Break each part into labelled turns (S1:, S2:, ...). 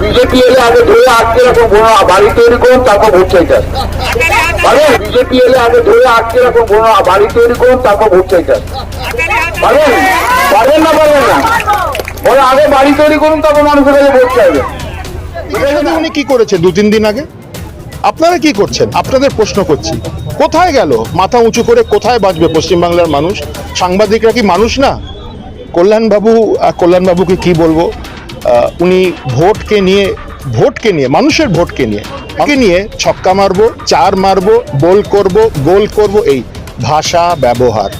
S1: BJP এলে আগে ধরে আটকে রাখো বোনা বাড়ি তৈরি করুন তারপর ভোট চাইতে। পারেন বিজেপি এলে আগে ধরে আটকে রাখো বোনা বাড়ি তৈরি করুন তারপর ভোট চাইতে আসুন। পারেন পারেন না পারেন না? বলে আগে বাড়ি তৈরি করুন তারপর মানুষের কাছে ভোট চাইবে।
S2: উনি কি করেছে দু তিন দিন আগে? আপনারা কি করছেন? আপনাদের প্রশ্ন করছি। কোথায় গেল? মাথা উঁচু করে কোথায় বাঁচবে পশ্চিমবাংলার মানুষ? সাংবাদিকরা কি মানুষ না? কল্যাণবাবু কল্যাণবাবুকে কি বলব? উনি ভোটকে নিয়ে ভোটকে নিয়ে, মানুষের ভোটকে নিয়ে কে নিয়ে ছক্কা মারবো, চার মারবো বল করব, গোল করব, এই ভাষা, ব্যবহার।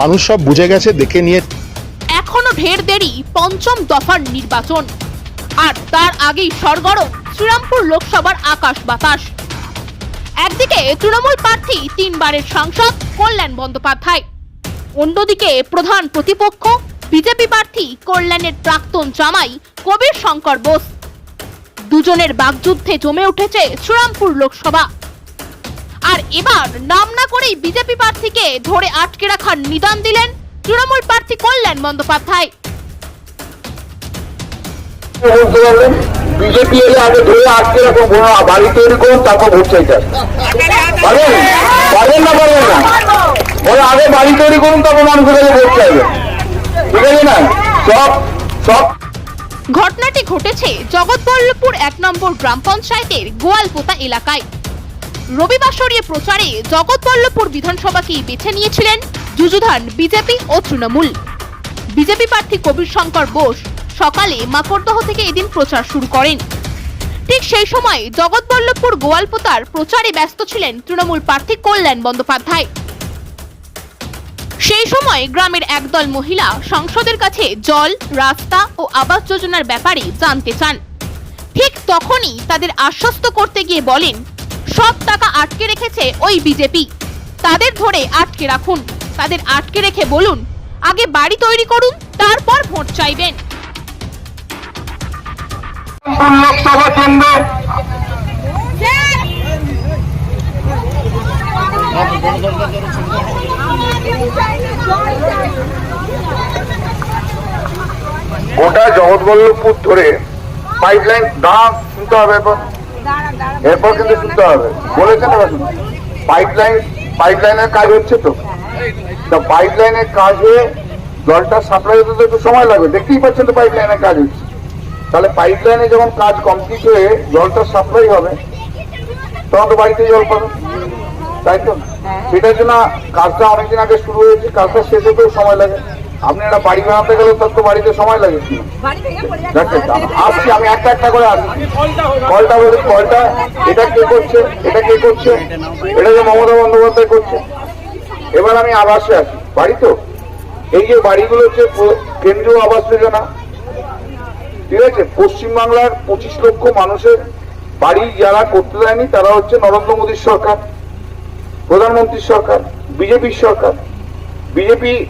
S2: মানুষ সব বুঝে গেছে, দেখে নিয়ে।
S3: এখনও ঢের দেরি, পঞ্চম দফার নির্বাচন। আর তার আগেই সরগরম, শ্রীরামপুর লোকসভার আকাশ বাতাস। একদিকে তৃণমূল প্রার্থী, তিনবারের সাংসদ, কল্যাণ বন্দ্যোপাধ্যায়। অন্যদিকে প্রধান প্রতিপক্ষ বিজেপি প্রার্থী কল্যাণের প্রাক্তন জামাই কবির শঙ্কর বোস। দুজনের বাগযুদ্ধে জমে উঠেছে শ্রীরামপুর লোকসভা। আর এবার নাম না করেই বিজেপি প্রার্থীকে ধরে আটকে রাখার নিদান দিলেন তৃণমূল প্রার্থী কল্যাণ বন্দ্যোপাধ্যায়।
S1: বিজেপি এলে আগে ধরে আটকে রাখো বোনা বাড়ি তৈরি করুন, তারপর ভোট চাইতে পারেন পারেন না পারেন না? আগে বাড়ি তৈরি করুন, তারপর মানুষের কাছে ভোট চাইবে।
S3: ঘটনাটি ঘটেছে জগৎবল্লভপুর এক নম্বর গ্রাম পঞ্চায়েতের গোয়ালপোতা এলাকায়। রবিবাসরীয় প্রচারে জগৎবল্লভপুর বিধানসভাকেই বেছে নিয়েছিলেন যুযুধান বিজেপি ও তৃণমূল। বিজেপি প্রার্থী কবির শঙ্কর বোস সকালে মাকড়দহ থেকে এদিন প্রচার শুরু করেন। ঠিক সেই সময় জগৎবল্লভপুর গোয়ালপোতার প্রচারে ব্যস্ত ছিলেন তৃণমূল প্রার্থী কল্যাণ বন্দ্যোপাধ্যায়। সেই সময় গ্রামের একদল মহিলা সংসদের কাছে জল, রাস্তা ও আবাস যোজনার ব্যাপারে জানতে চান। ঠিক তখনই তাদের আশ্বস্ত করতে গিয়ে বলেন, সব টাকা আটকে রেখেছে ওই বিজেপি। তাদের ধরে আটকে রাখুন। তাদের আটকে রেখে বলুন, আগে বাড়ি তৈরি করুন, তারপর ভোট চাইবেন।
S1: লোকসভা গোটা জগৎবল্লভপুর ধরে পাইপলাইন দাঁড়া শুনতে হবে এরপর। এরপর কিন্তু শুনতে হবে। বলেছেন এবার পাইপলাইন পাইপলাইনের কাজ হচ্ছে তো। তা পাইপলাইনের কাজে জলটা সাপ্লাই হতে তো একটু সময় লাগবে। দেখতেই পাচ্ছেন তো পাইপ লাইনের কাজ হচ্ছে। তাহলে পাইপ লাইনে যখন কাজ কমপ্লিট হয়ে জলটা সাপ্লাই হবে, তখন তো বাড়িতে জল পাবে তাই তো? সেটার জন্য কাজটা অনেকদিন আগে শুরু হয়েছে কাজটা শেষ হতেও সময় লাগে। আপনি একটা বাড়ি বানাতে গেলে তার তো বাড়িতে সময় লাগে। আসছি আমি একটা একটা করে আসছি। কলটা বলি কলটা এটা কে করছে? এটা কে করছে? এটা যে মমতা বন্দ্যোপাধ্যায় করছে। এবার আমি আবাসে আসি। বাড়ি তো? এই যে বাড়িগুলো হচ্ছে কেন্দ্রীয় আবাস যোজনা। ঠিক আছে? পশ্চিমবাংলার পঁচিশ লক্ষ মানুষের বাড়ি যারা করতে দেয়নি তারা হচ্ছে নরেন্দ্র মোদীর সরকার। প্রধানমন্ত্রীর সরকার বিজেপির সরকার। বিজেপি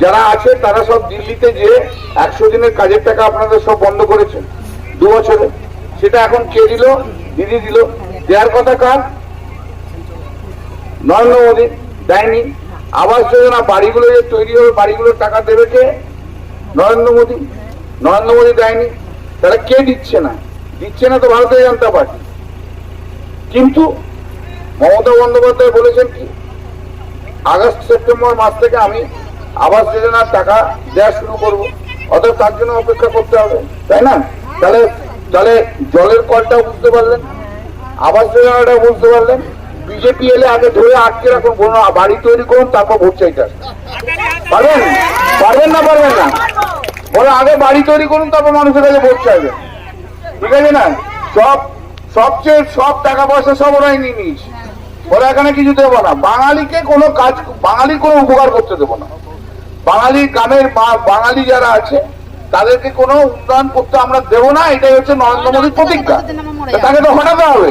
S1: যারা আছে, তারা সব দিল্লিতে যে একশো দিনের কাজের টাকা আপনাদের সব বন্ধ করেছে দু বছরে। সেটা এখন কে দিল? দিদি দিল। দেওয়ার কথা কার? নরেন্দ্র মোদী। দেয়নি। আবাস যোজনা বাড়িগুলো যে তৈরি হবে, বাড়িগুলোর টাকা দেবে কে? নরেন্দ্র মোদী। নরেন্দ্র মোদী দেয়নি। তারা কে দিচ্ছে না? দিচ্ছে না তো ভারতীয় জনতা পার্টি। কিন্তু মমতা বন্দ্যোপাধ্যায় বলেছেন কি? আগস্ট, সেপ্টেম্বর মাস থেকে আমি আবাস যোজনার টাকা দেওয়া শুরু করব। অর্থাৎ তার জন্য অপেক্ষা করতে হবে, তাই না? তাহলে তাহলে জলের কলটাও বুঝতে পারলেন, আবাস যোজনাটাও বুঝতে পারলেন। বিজেপি এলে আগে ধরে আটকে রাখুন বলুন বাড়ি তৈরি করুন, তারপর ভোট চাইতে। পারবেন? পারবেন না পারবেন না? বলে, আগে বাড়ি তৈরি করুন, তারপর মানুষের কাছে ভোট চাইবে। ঠিক আছে না? সব, সবচেয়ে সব টাকা পয়সা সব ওরাই নিয়ে নিয়েছে। ওরা এখানে কিছু দেবো না। বাঙালিকে কোনো কাজ বাঙালির কোনো উপকার করতে দেবো না। বাঙালি গ্রামের বাঙালি যারা আছে তাদেরকে কোনো উন্নয়ন করতে আমরা দেবো না এটাই হচ্ছে নরেন্দ্র মোদীর প্রতিজ্ঞা। তাকে তো হটাতে হবে।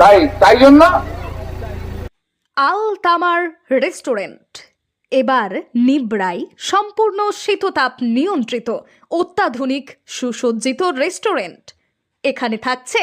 S1: তাই তাই জন্য
S4: আল তামার রেস্টুরেন্ট। এবার নিবড়াই সম্পূর্ণ শীততাপ নিয়ন্ত্রিত অত্যাধুনিক সুসজ্জিত রেস্টুরেন্ট। এখানে থাকছে